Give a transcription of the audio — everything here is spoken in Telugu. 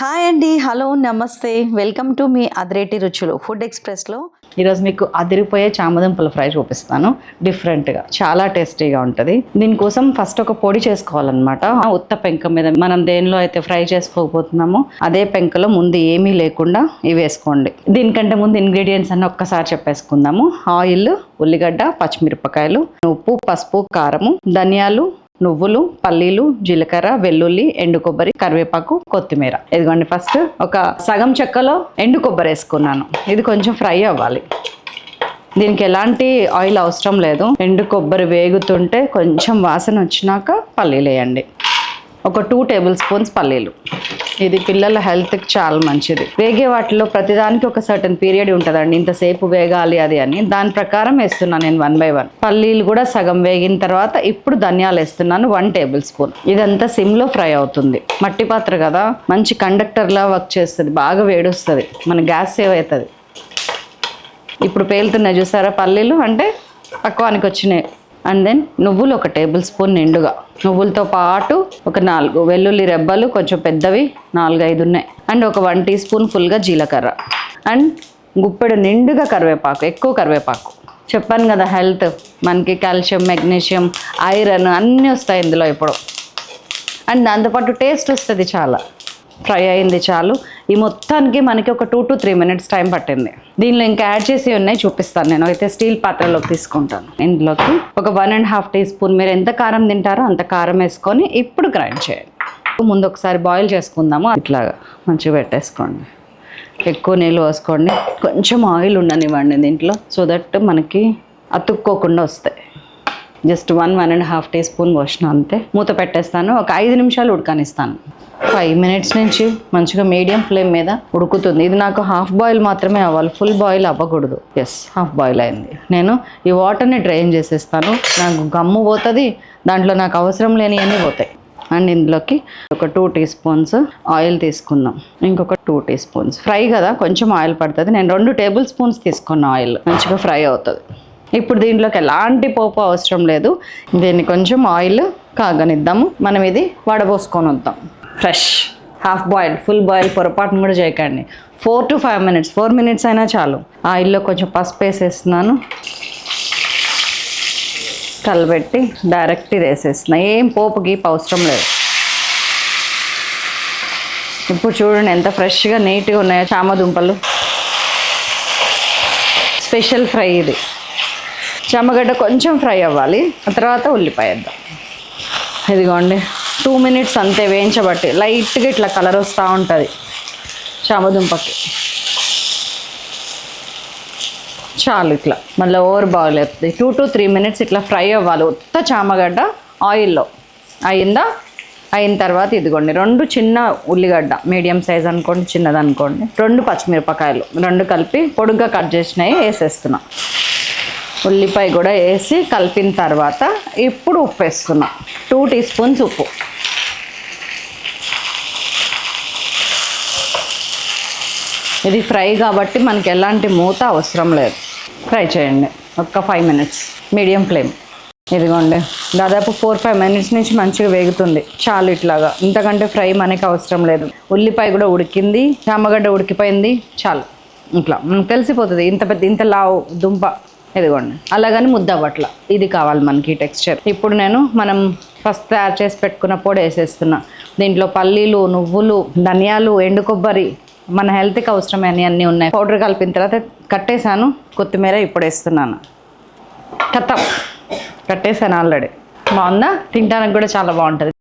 హాయ్ అండి. హలో నమస్తే. వెల్కమ్ టు మీ అదిరేటి రుచులు. ఫుడ్ ఎక్స్ప్రెస్లో ఈరోజు మీకు అదిరిపోయే చామదుంపల ఫ్రై చూపిస్తాను. డిఫరెంట్గా చాలా టేస్టీగా ఉంటుంది. దీనికోసం ఫస్ట్ ఒక పొడి చేసుకోవాలన్నమాట. ఉత్త పెంక మీద మనం దేనిలో అయితే ఫ్రై చేసుకోకపోతున్నామో అదే పెంకలో ముందు ఏమీ లేకుండా ఇవి వేసుకోండి. దీనికంటే ముందు ఇంగ్రీడియంట్స్ అన్ని ఒక్కసారి చెప్పేసుకుందాము. ఆయిల్ ఉల్లిగడ్డ పచ్చిమిరపకాయలు ఉప్పు పసుపు కారము ధనియాలు నువ్వులు పల్లీలు జీలకర్ర వెల్లుల్లి ఎండు కొబ్బరి కరివేపాకు కొత్తిమీర. ఇదిగోండి ఫస్ట్ ఒక సగం చెక్కలో ఎండు కొబ్బరి వేసుకున్నాను. ఇది కొంచెం ఫ్రై అవ్వాలి. దీనికి ఎలాంటి ఆయిల్ అవసరం లేదు. ఎండు కొబ్బరి వేగుతుంటే కొంచెం వాసన వచ్చినాక పల్లీలు వేయండి. ఒక టూ టేబుల్ స్పూన్స్ పల్లీలు. ఇది పిల్లల హెల్త్కి చాలా మంచిది. వేగే వాటిలో ప్రతిదానికి ఒక సర్టన్ పీరియడ్ ఉంటుందండి. ఇంతసేపు వేగాలి అది అని. దాని ప్రకారం వేస్తున్నాను నేను వన్ బై వన్ పల్లీలు కూడా సగం వేగిన తర్వాత ఇప్పుడు ధనియాలు వేస్తున్నాను వన్ టేబుల్ స్పూన్ ఇదంతా సిమ్లో ఫ్రై అవుతుంది. మట్టి పాత్ర కదా. మంచి కండక్టర్లా వర్క్ చేస్తుంది. బాగా వేడొస్తుంది. మన గ్యాస్ సేవ్ అవుతుంది ఇప్పుడు పేలుతున్నాయి చూసారా పల్లీలు? అంటే పక్వానికి వచ్చినాయి. అండ్ దెన్ నువ్వులు ఒక టేబుల్ స్పూన్ నిండుగా. నువ్వులతో పాటు ఒక నాలుగు వెల్లుల్లి రెబ్బలు కొంచెం పెద్దవి నాలుగు ఐదు ఉన్నాయి. అండ్ ఒక వన్ టీ స్పూన్ ఫుల్గా జీలకర్ర. అండ్ గుప్పెడు నిండుగా కరివేపాకు ఎక్కువ కరివేపాకు. చెప్పాను కదా హెల్త్ మనకి కాల్షియం మెగ్నీషియం ఐరన్ అన్నీ వస్తాయి ఇందులో ఇప్పుడు. అండ్ దాంతోపాటు టేస్ట్ వస్తుంది చాలా. ఫ్రై అయింది చాలు. ఈ మొత్తానికి మనకి ఒక two to three minutes time పట్టింది. దీనిలో ఇంకా యాడ్ చేసి ఉన్నాయి చూపిస్తాను నేను. అయితే స్టీల్ పాత్రలోకి తీసుకుంటాను. ఇందులోకి ఒక one and half teaspoon. మీరు ఎంత కారం తింటారో అంత కారం వేసుకొని ఇప్పుడు గ్రైండ్ చేయండి ముందు ఒకసారి బాయిల్ చేసుకుందాము. ఇట్లాగా మంచిగా పెట్టేసుకోండి. ఎక్కువ నీళ్ళు పోసుకోండి. కొంచెం ఆయిల్ ఉండనివ్వండి దీంట్లో సో దట్ మనకి అతుక్కోకుండా వస్తాయి. Just one one and half teaspoon పోసిన అంతే. మూత పెట్టేస్తాను. ఒక ఐదు నిమిషాలు ఉడకనిస్తాను. ఫైవ్ మినిట్స్ నుంచి మంచిగా మీడియం ఫ్లేమ్ మీద ఉడుకుతుంది. ఇది నాకు హాఫ్ బాయిల్ మాత్రమే అవ్వాలి. ఫుల్ బాయిల్ అవ్వకూడదు. ఎస్ హాఫ్ బాయిల్ అయింది. నేను ఈ వాటర్ని డ్రైన్ చేసేస్తాను. నాకు గమ్ము పోతుంది. దాంట్లో నాకు అవసరం లేనివన్నీ పోతాయి. అండ్ ఇందులోకి ఒక టూ టీ స్పూన్స్ ఆయిల్ తీసుకుందాం. ఇంకొక టూ టీ స్పూన్స్. ఫ్రై కదా కొంచెం ఆయిల్ పడుతుంది. నేను రెండు టేబుల్ స్పూన్స్ తీసుకున్న ఆయిల్. మంచిగా ఫ్రై అవుతుంది. ఇప్పుడు దీంట్లోకి ఎలాంటి పోపు అవసరం లేదు. దీన్ని కొంచెం ఆయిల్ కాగనిద్దాము. మనం ఇది వడబోసుకొని వద్దాం. Fresh half boil full boil పొరపాటును కూడా చేయకండి. Four to five minutes four minutes అయినా చాలు. ఆయిల్లో కొంచెం పసుపు వేసేస్తున్నాను. కలబెట్టి డైరెక్ట్ ఇది వేసేస్తున్నా. ఏం పోపు గీపు అవసరం లేదు. ఇప్పుడు చూడండి ఎంత ఫ్రెష్గా నీట్గా ఉన్నాయో చామదుంపలు. స్పెషల్ ఫ్రై ఇది. చామగడ్డ కొంచెం ఫ్రై అవ్వాలి. ఆ తర్వాత ఉల్లిపాయ వేద్దాం. ఇదిగోండి. టూ మినిట్స్ అంతే వేయించబట్టి లైట్గా ఇట్లా కలర్ వస్తూ ఉంటుంది. చామదుంపకి. చాలు ఇట్లా. మళ్ళీ ఓవర్ బాయిల్ అవుతుంది. టూ టు త్రీ మినిట్స్ ఇట్లా ఫ్రై అవ్వాలి. ఉత్త చామగడ్డ ఆయిల్లో. అయిందా? అయిన తర్వాత ఇదిగోండి. రెండు చిన్న ఉల్లిగడ్డ. మీడియం సైజ్ అనుకోండి చిన్నది అనుకోండి. రెండు పచ్చిమిరపకాయలు. రెండు కలిపి పొడుగ్గా కట్ చేసినవి వేసేస్తున్నాను ఉల్లిపాయ కూడా వేసి కలిపిన తర్వాత ఇప్పుడు ఉప్పు వేస్తున్నా. టూ టీ స్పూన్స్ ఉప్పు. ఇది ఫ్రై కాబట్టి మనకి ఎలాంటి మూత అవసరం లేదు. ఫ్రై చేయండి. ఒక్క ఫైవ్ మినిట్స్ మీడియం ఫ్లేమ్ ఇదిగోండి. దాదాపు ఫోర్ ఫైవ్ మినిట్స్ నుంచి మంచిగా వేగుతుంది. చాలు ఇట్లాగా. ఇంతకంటే ఫ్రై మనకి అవసరం లేదు. ఉల్లిపాయ కూడా ఉడికింది. చామగడ్డ ఉడికిపోయింది. చాలు. ఇట్లా. మనకు తెలిసిపోతుంది. ఇంత పెద్ద ఇంత లావు దుంప. ఇదిగోండి. అలాగని ముద్ద అవ్వట్ల. ఇది కావాలి మనకి టెక్స్చర్. ఇప్పుడు నేను మనం ఫస్ట్ తయారు చేసి పెట్టుకున్న పొడి వేసేస్తున్నా. దీంట్లో పల్లీలు నువ్వులు ధనియాలు ఎండు కొబ్బరి మన హెల్త్కి అవసరమైన అన్నీ ఉన్నాయి. పౌడర్ కలిపిన తర్వాత కట్టేశాను. కొత్తిమీర ఇప్పుడు వేస్తున్నాను. కథం కట్టేసాను ఆల్రెడీ. బాగుందా? తినడానికి కూడా చాలా బాగుంటుంది.